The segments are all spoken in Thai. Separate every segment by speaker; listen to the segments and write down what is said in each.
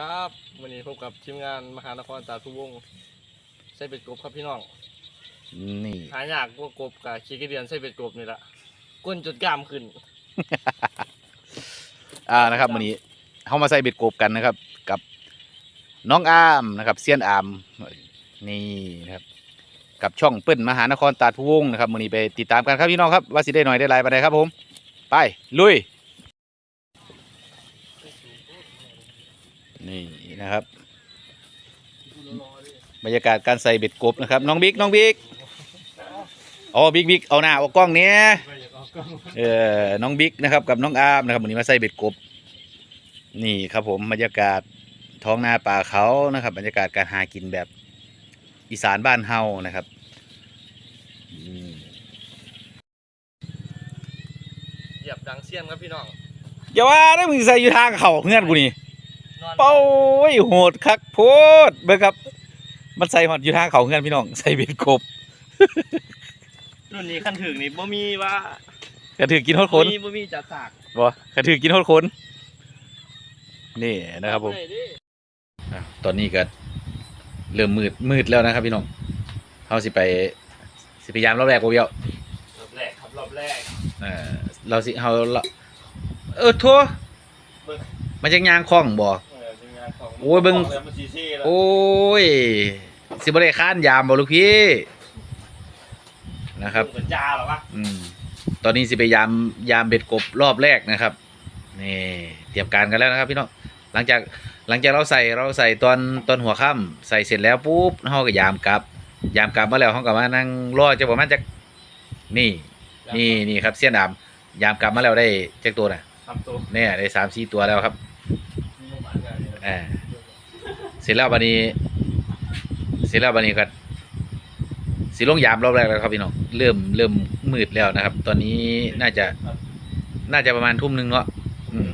Speaker 1: ครับวันนี้พบกับทีมงานมหานครตาทุวงศ์ใส่เป็ดกบครับพี่น้อง
Speaker 2: นี่
Speaker 1: หายากกว่ากบกับขี้กระเดียนใส่เป็ดกบนี่แหละก้นจดกล้ามขึ้น
Speaker 2: อ่านะครับวันนี้เข้ามาใส่เบ็ดกบกันนะครับ กับน้องอามนะครับเซียนอามนี่นะครับ กับช่องเปิ้ลมหานครตาดผู้วงศ์นะครับวันนี้ไปติดตามกันครับพี่น้องครับว่าสิได้หน่อยได้หลายไปไหนใดครับผม ไปลุย นี่นะครับบรรยากาศการใส่เบ็ดกบนะครับ น้องบิ๊กน้องบิ๊กอ๋อบิ๊กบิ๊กเอาหน้าเอากล้องเนี้ยเออน้องบิ๊กนะครับกับน้องอาร์มนะครับวันนี้มาใส่เบ็ดกบ นี่ครับผมบรรยากาศท้องนาป่าเขานะครับ บรรยากาศการหากินแบบอีสานบ้านเฮานะครับอืม
Speaker 1: เหยียบดังเสี้ยนครับพี่น้อง
Speaker 2: อย่าว่าได้มึงใส่อยู่ทางเขาเงื่อนกูนี่
Speaker 1: นอน
Speaker 2: เป้าโหดคักโพดเบิ่งครับ มันใส่หอดอยู่ทางเขาเงื่อนพี่น้องใส่เบ็ดกบ
Speaker 1: รุ่นนี้ขั้นถึงนี่บ่มีว่าก
Speaker 2: ระถือกินโทษคน
Speaker 1: บ่มีบ่มีจัดสาก
Speaker 2: บ่กระถือกินโทษคนนี่นะครับผม
Speaker 1: ไหนดิ
Speaker 2: อะตอนนี้ก็เริ่มมืดมืดแล้วนะครับพี่น้องเขาสิไปสิพยายามรอบแรกโอเวียว
Speaker 1: รอบแรกครับรอบแรก
Speaker 2: เออเราสิเขาเราเออทัว
Speaker 1: เบิ่ง
Speaker 2: มันจะยางคล้องบ่
Speaker 1: เออทีมงานของ
Speaker 2: โอ้ยเบิ่ง
Speaker 1: ขแล้วมันซีซี่แล้ว
Speaker 2: โอ้ย สิบ่ได้ค้านยามบ่ลูกพี่นะครับ
Speaker 1: เป็นจ้าเหรอวะ
Speaker 2: อืมตอนนี้สิไปยามยามเบ็ดกบรอบแรกนะครับนี่เตรียมการกันแล้วนะครับพี่น้องหลังจากหลังจากเราใส่เราใส่ตอนตอนหัวค่ำใส่เสร็จแล้วปุ๊บเฮาก็ยามกลับ ยามกลับมาแล้วเฮาก็มานั่งรอจะประมาณจักนี่ นี่นี่ครับเสี้ยนดำยามกลับมาแล้วได้จักตัวน่ะ
Speaker 1: ทำตัว
Speaker 2: เนี่ยได้สามสี่ตัวแล้วครับ
Speaker 1: มีประมาณนั้นเลย
Speaker 2: อ่า เสร็จแล้วบัดนี้ เสร็จแล้วบัดนี้ก็สิลงยามรอบแรกแล้วครับพี่น้องเริ่มเริ่มมืดแล้วนะครับ ตอนนี้น่าจะน่าจะประมาณทุ่มหนึ่งเนาะอืม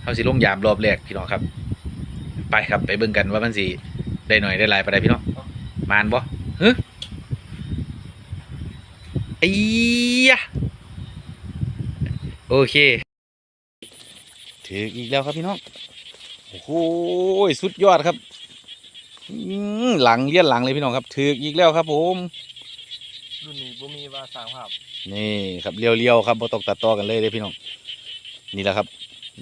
Speaker 2: เขาสิลงยามรอบแรกพี่น้องครับ ไปครับไปเบิ่งกันว่ามันสิได้หน่อยได้หลายไปได้พี่น้องมานบ่เฮ้ยไอ้ยะโอเคถืออีกแล้วครับพี่น้องโอ้โหสุดยอดครับ หลังเลียนหลังเลยพี่น้องครับถืออีกแล้วครับผม
Speaker 1: รุ่นนี้บ่มีว่าสร้างภาพ
Speaker 2: นี่ครับเรียวๆครับบ่ตกตัดต่อกันเลยเด้อพี่น้องนี่แหละครับ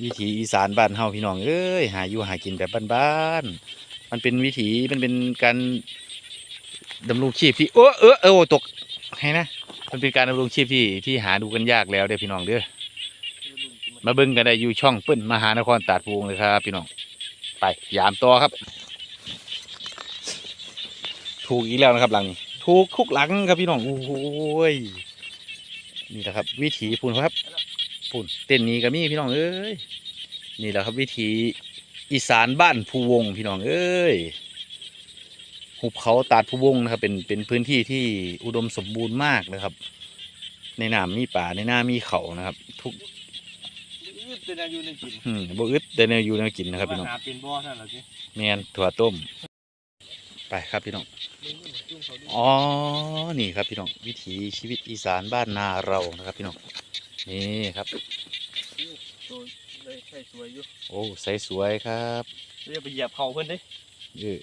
Speaker 2: วิถีอีสานบ้านเฮาพี่น้องเอ้ยหาอยู่หากินแบบบ้านๆมันเป็นวิถีมันเป็นการดำรงชีพที่เออเออเออโอ้ตกให้นะมันเป็นการดำรงชีพที่ที่หาดูกันยากแล้วเด้อพี่น้องเด้อมาเบิ่งกันได้อยู่ช่องเปิ้นมหานครตาดพวงเลยครับพี่น้องไปยามต่อครับ ถูกอีกแล้วนะครับหลังนี้ ถูกทุกหลังครับพี่น้องโอ้โหยนี่แหละครับ วิถีพูนครับพูนเต้นนี้ก็มีพี่น้องเอ้ยนี่แหละครับวิถีอีสานบ้านภูวงพี่น้องเอ้ยหุบเขาตาดภูวงนะครับเป็นเป็นพื้นที่ที่อุดมสมบูรณ์มากนะครับ ในน้ำมีป่าในหน้ามีเขานะครับ ทุก
Speaker 1: ยืดเป็นอายุในกิน
Speaker 2: อืมบ่อึดแต่แนวอยู่แนวกินนะครับพี่น้อง
Speaker 1: หาเป็นบ่อท่านเหรอจิ
Speaker 2: แมนถั่วต้ม ไปครับพี่น้อง อ๋อ นี่ครับพี่น้อง วิถีชีวิตอีสานบ้านนาเรานะครับพี่น้อง นี่ครับ
Speaker 1: ตัวเลยใช่สวยอยู่
Speaker 2: โอ้ใสสวยครับ
Speaker 1: เรียกไปเหยียบเขาเพิ่นดิ
Speaker 2: เออ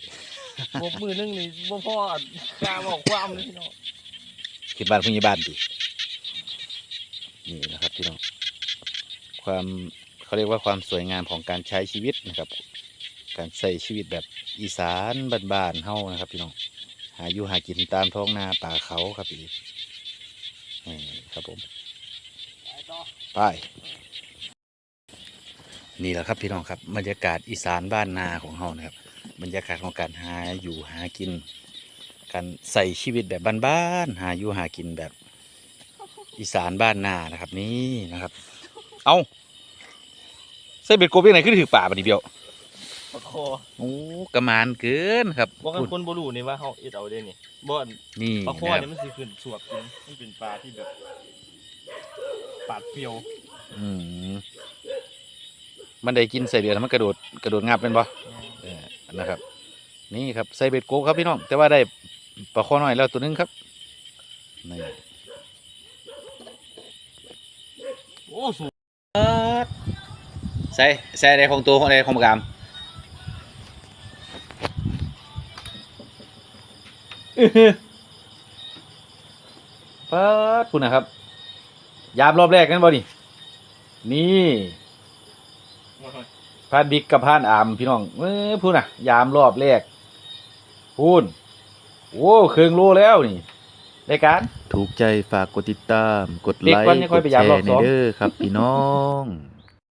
Speaker 2: บ
Speaker 1: กมือนึงนี่บ่พอกล้าบอกความเลยพี่น้อง
Speaker 2: คิดบ้านพึ่งยบ้านดินี่นะครับพี่น้อง ความเขาเรียกว่าความสวยงามของการใช้ชีวิตนะครับ การใช้ชีวิตแบบอีสานบ้านๆเฮานะครับพี่น้องหาอยู่หากินตามท้องนาป่าเขาครับพี่นี่ครับผมไปนี่แหละครับพี่น้องครับบรรยากาศอีสานบ้านนาของเฮานะครับ บรรยากาศของการหาอยู่หากิน การใส่ชีวิตแบบบ้านๆหาอยู่หากินแบบอีสานบ้านนานะครับนี่นะครับ เอาใส่เบ็ดกบยังไงขึ้นถือป่าปะดิเบียว
Speaker 1: ปะโค
Speaker 2: โอ้กระมานเกินครับ
Speaker 1: บ่กันคนบ่รู้นี่ว่าเฮาเอ็ดเอาเด้นี่บ่อน
Speaker 2: นี่
Speaker 1: ปลาโค
Speaker 2: นะครับ
Speaker 1: นี่มันสิขึ้นสวบจริงมันเป็นปลาที่แบบปาดเปรียว
Speaker 2: อืมมันได้กินใส่เดือดแล้วมันกระโดดกระโดดงับเป็นบ่เออนะครับ นี่ครับใส่เบ็ดโกบครับพี่น้อง แต่ว่าได้ปลาข้อน้อยแล้วตัวหนึงครับนี่
Speaker 1: โอ้สูง
Speaker 2: ใส่ใส่ในของตัวของในของกาม เปิดพูดนะครับ ยามรอบแรกกันบ่นี่นี่พานบิ๊กกับพานอามพี่น้องเออพูดนะยามรอบแรกพูนโอ้เครื่องโลแล้วนี่รายการ
Speaker 3: ถูกใจฝากกดติดตาม กด
Speaker 2: เด็
Speaker 3: ไล
Speaker 2: กวัน
Speaker 3: ค์
Speaker 2: นี้
Speaker 3: ก
Speaker 2: ค่อย
Speaker 3: ด
Speaker 2: ไป
Speaker 3: แช
Speaker 2: ยามรอบ
Speaker 3: ร์ใน
Speaker 2: สอง
Speaker 3: เด้อครับ พี่น้อง